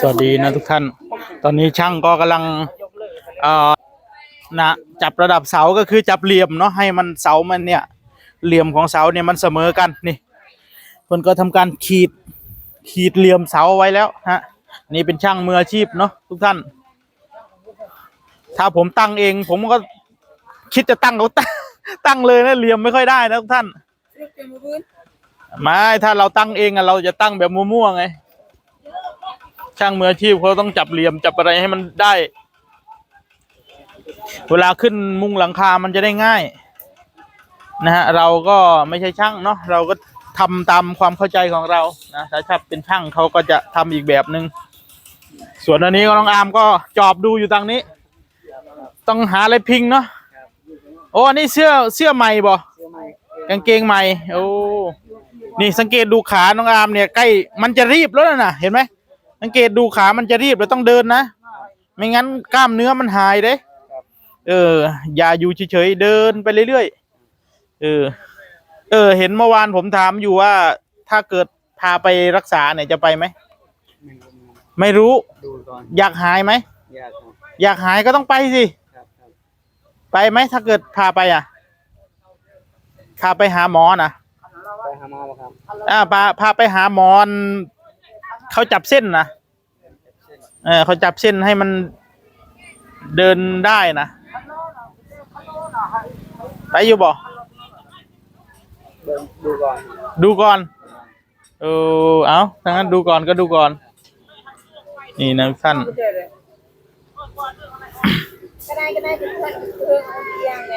สวัสดีนะทุกท่าน ตอนนี้ช่างก็กำลังเอ่อนะจับระดับเสาก็คือจับเหลี่ยมเนาะให้มันเสามันเนี่ย เหลี่ยมของเสาเนี่ยมันเสมอกันนี่เพิ่นก็ทำการขีดขีดเหลี่ยมเสาไว้แล้วฮะนี่เป็นช่างมืออาชีพเนาะทุกท่าน ถ้าผมตั้งเอง ผมก็คิดจะตั้งก็ตั้งตั้งเลยนะเหลี่ยมไม่ค่อยได้นะทุกท่าน ไม่ถ้าเราตั้งเองอะเราจะตั้งแบบมั่วๆไง ช่างมืออาชีพเขาต้องจับเหลี่ยมจับอะไรให้มันได้ เวลาขึ้นมุงหลังคามันจะได้ง่าย นะฮะเราก็ไม่ใช่ช่างเนาะเราก็ทำตามความเข้าใจของเรานะถ้าถ้าเป็นช่างเขาก็จะทำอีกแบบหนึ่งส่วนอันนี้ก็น้องอาร์มก็จอบดูอยู่ตรงนี้ ต้องหาอะไรพิงเนาะโอ้อันนี้เสื้อเสื้อใหม่บ่กางเกงใหม่โอ้ นี่สังเกตดูขาน้องอาร์มเนี่ยใกล้มันจะรีบแล้วนะเห็นไหมสังเกตดูขามันจะรีบเราต้องเดินนะ ไม่งั้นกล้ามเนื้อมันหายเด้เออ อย่าอยู่เฉยๆเดินไปเรื่อยๆเออ เออ เห็นเมื่อวานผมถามอยู่ว่า ถ้าเกิดพาไปรักษาเนี่ยจะไปไหมไม่รู้อยากหายไหมอยากหายก็ต้องไปสิไปไหมถ้าเกิดพาไปอะพาไปหาหมอนะ หาหมอบ่ครับอ่าพาพาไปหาหมอนเขาจับเส้นนะเออเขาจับเส้นให้มันเดินได้นะไปอยู่บ่เบิ่งดูก่อนดูก่อนเออเอาถ้างั้นดูก่อนก็ดูก่อน นี่นะท่านก็ได้ก็ได้ถึงเพื่อนเพื่อนเอาเรียงไง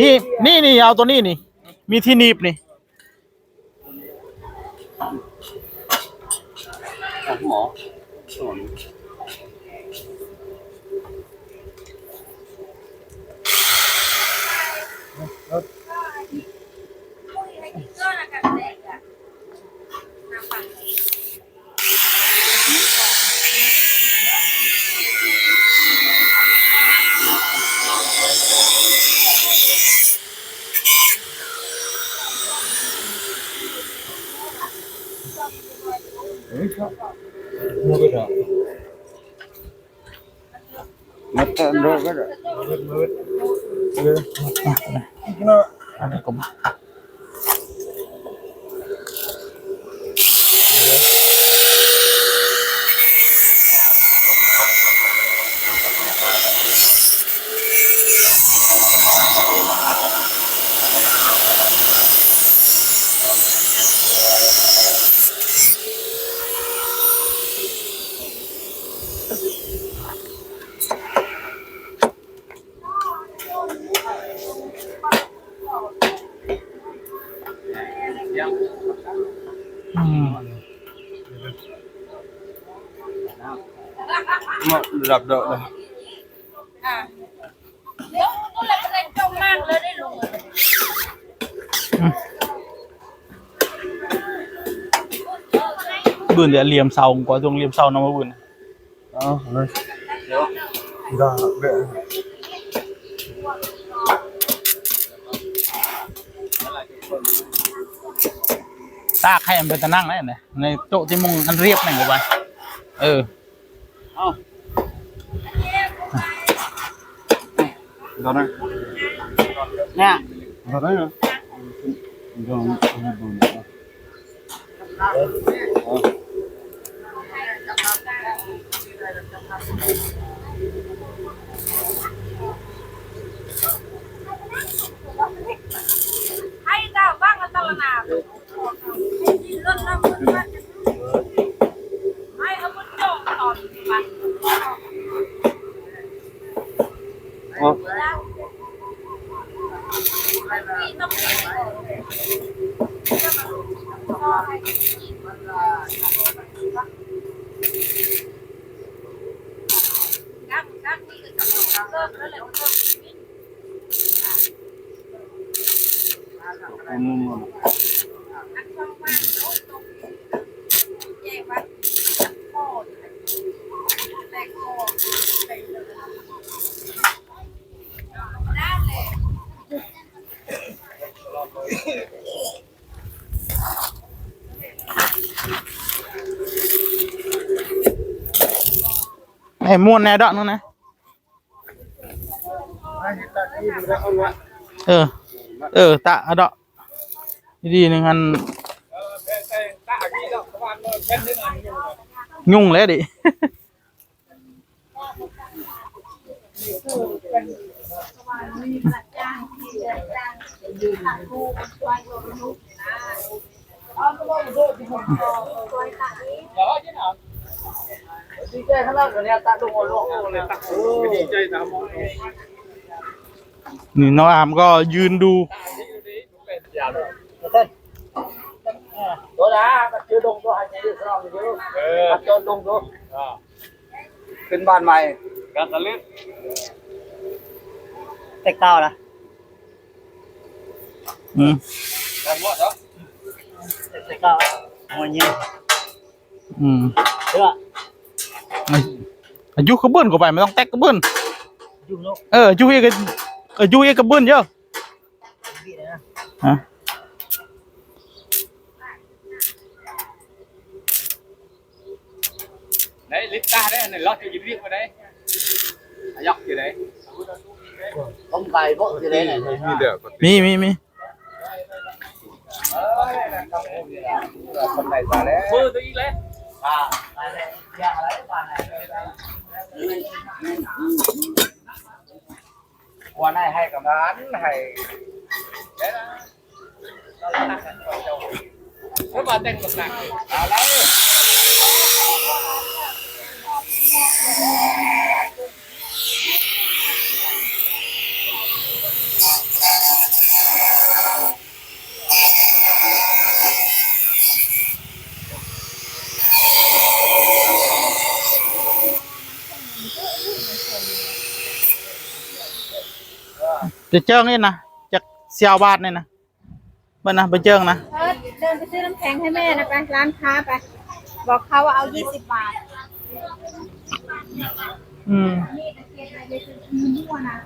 นี่นี่นี่เอาตัวนี้นี่ มีที่หนีบนี่หมอสอน ก็นะกันเด็กอะน้ำปั่น มั ดตะโดก็ได้อันนี้ก็มาอืมมาระดั ตรงเหลี่ยมเสาน้องมาบืนอ๋อเลยเดี๋ยวได้เด้อตากให้มันเป็นตะนั่งได้เนี่ยในโต๊ะที่มุงอันเรียบหนึ่งกว่าเออเอ้าตอนนั้นเนี่ยตอนนั้นเหรอลองดูนะอ๋อ ให้เจ้าบ้างกันตลนาดเรื่องน้ำมันให้เอามันจมตอนปัน อ๋อ มีต้องมีกักกักนี่ก็ต้องเลิกแล้วแหละ เอามุมมา นักช่องว่างโน้ตตรงแย่วัดโคตรแตกโคตรไปเลยได้เลย ไอ้ม่วนแน่ดอกนั่นนะเออเออตะอะ ดอกดีๆหนึ่งอันยุ่งแล้วดิมีหลักจ้างที่เดือนจ้างตัดลูกช่วยลูกนะอ๋อก็บอกดูที่ผมช่วยตัดนี้ดีใจขนาดนี้ตัดลงลงเลยตัดดีใจนะมองนี่น้องอามก็ยืนดูตัวละก็ชื่อดงตัวให้ชื่อสรองอยู่เออจนดงตัวขึ้นบ้านใหม่กันตะลึกแต่เก้าละอืมแต่หมดเหรอแต่เก้าหัวเงี้ย อืมเพื่ออายุกระเบื้อนก็ไปไม่ต้องแตกกระเบื้อนยุ่งลูกเอออายุเอกอายุเอกกระเบื้อนเยอะพี่นะฮะ đấy lít ta đấy này lót cho dính riêng vào đấy à, dọc kiểu đấy ต้มไก่พวกที่ไหนไหนมีมีมีคนไหนมาแล้ว mơ tôi ít lên อ่าอะไรย่างอะไรบ้านไหนวั นไหนให้กับร้านให้ các bạn tên một nặng อะ จะเจิงนี่นะจากเซียวบาทนี่นะเบ้านนะไปเจิงนะเออเดินไปซื้อน้ำแข็งให้แม่นะไปร้านค้าไป บอกเขาว่าเอายี่สิบบาท อืมนี่ตะเกียบอะไรเลยคือมีมั่วนะ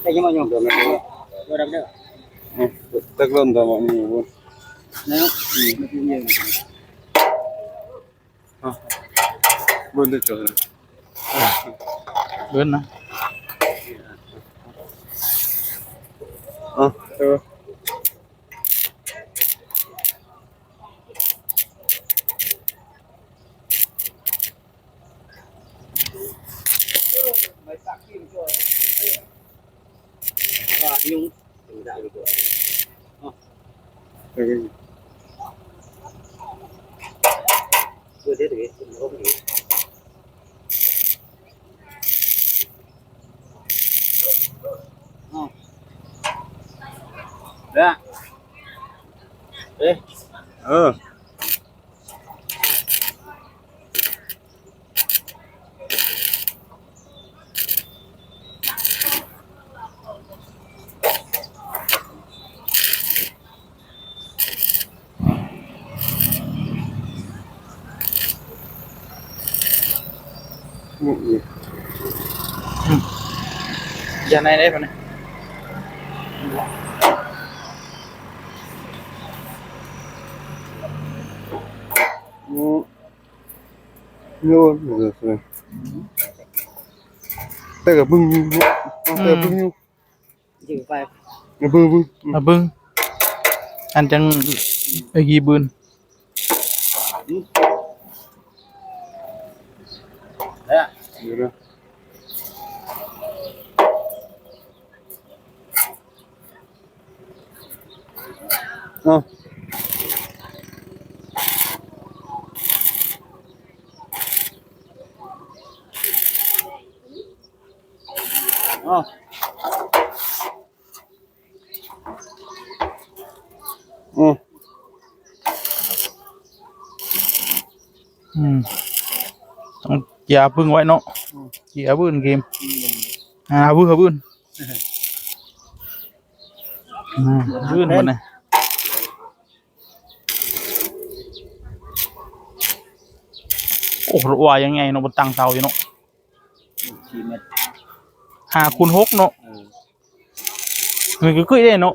แต่ยังไม่ยอมเดินมาเลยเดินเด้อ Tag lang tama mo mo. แล้วอืมไม่ใช่เยอะ Bunde ka. เบิ้นนะ Ah, ito. ว่ายุ่งถึงได้ดีกว่า Okay. เพื่อที่จะเป็นร่ มดีอ๋อเด้อเอ๊ะ Ah. Mm. อย่าในได้ปะเนี่ย Mm. No, no, no. Tega bưng như vậy. Tega bưng như. ยิงไป Nó bưng bưng. มาเบิ้งอันจังไอ้กีบืน ด้อ Vậy đó. Ah. อ๋ อ Mm. อืมต้องเกียร์พึ่งไว้เนาะเกียร์บื้นเกมอ่าบื้นบืนอืมลื่นหมดเลยโอ้โหว่ายังไงเนาะบนตังเตาอยู่เนาะสี่เมตรหาคูณหกเนาะมันก็คือได้เนาะ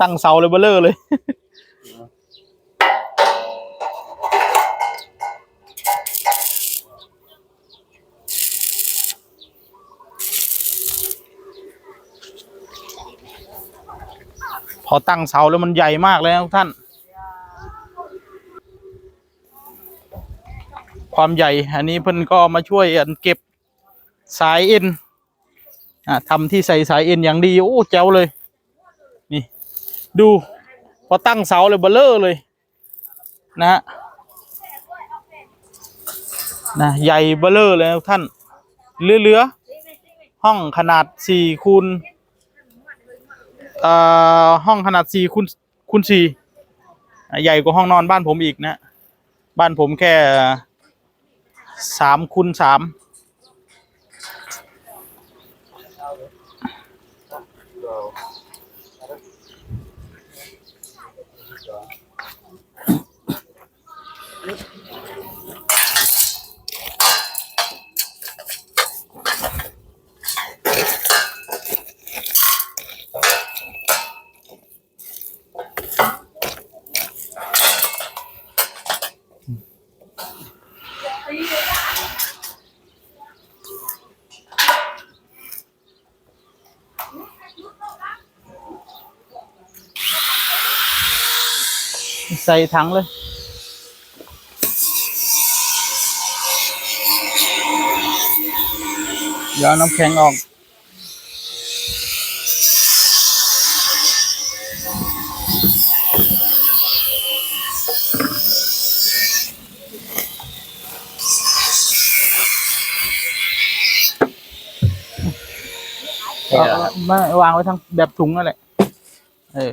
ตั้งเสาเลยเบลเลอร์เลย พอตั้งเสาแล้วมันใหญ่มากเลยนะทุกท่าน ความใหญ่อันนี้เพิ่นก็มาช่วยกันเก็บสายเอ็นอะทำที่ใส่สายเอ็นอย่างดีโอ้แจ๋วเลย นี่ ดู พอตั้งเสาเลยเบลเลอร์เลย นะฮะนะใหญ่เบลเลอร์เลยนะทุกท่านเหลือๆห้องขนาดสี่คูณเอ่อ ห้องขนาด4คูณคูณ4ใหญ่กว่าห้องนอนบ้านผมอีกนะ บ้านผมแค่3คูณ3 ใส่ถังเลยยวเอาน้ำแข็งออก เอาเอาวางไว้ทั้งแบบถุงนั่นแหละ เออ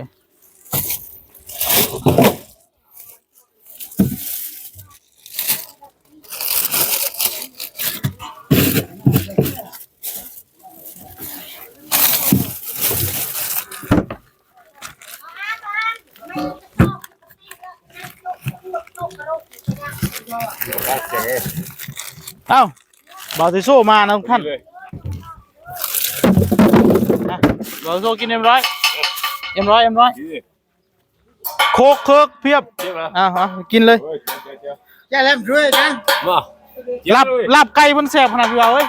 เอ้าบาติโซมานะทุกท่านเลยนะบาติโซกินเอ็มร้อยเอ็มร้อยเอ็มร้อยดีโคกเคิกเพียบเจ็บนะอ่าฮะกินเลยเฮ้ยเจ็บเจ็บอย่าเล่นด้วยนะมาลาบลาบไก่บนแสบขนาดพี่ว่าเว้ย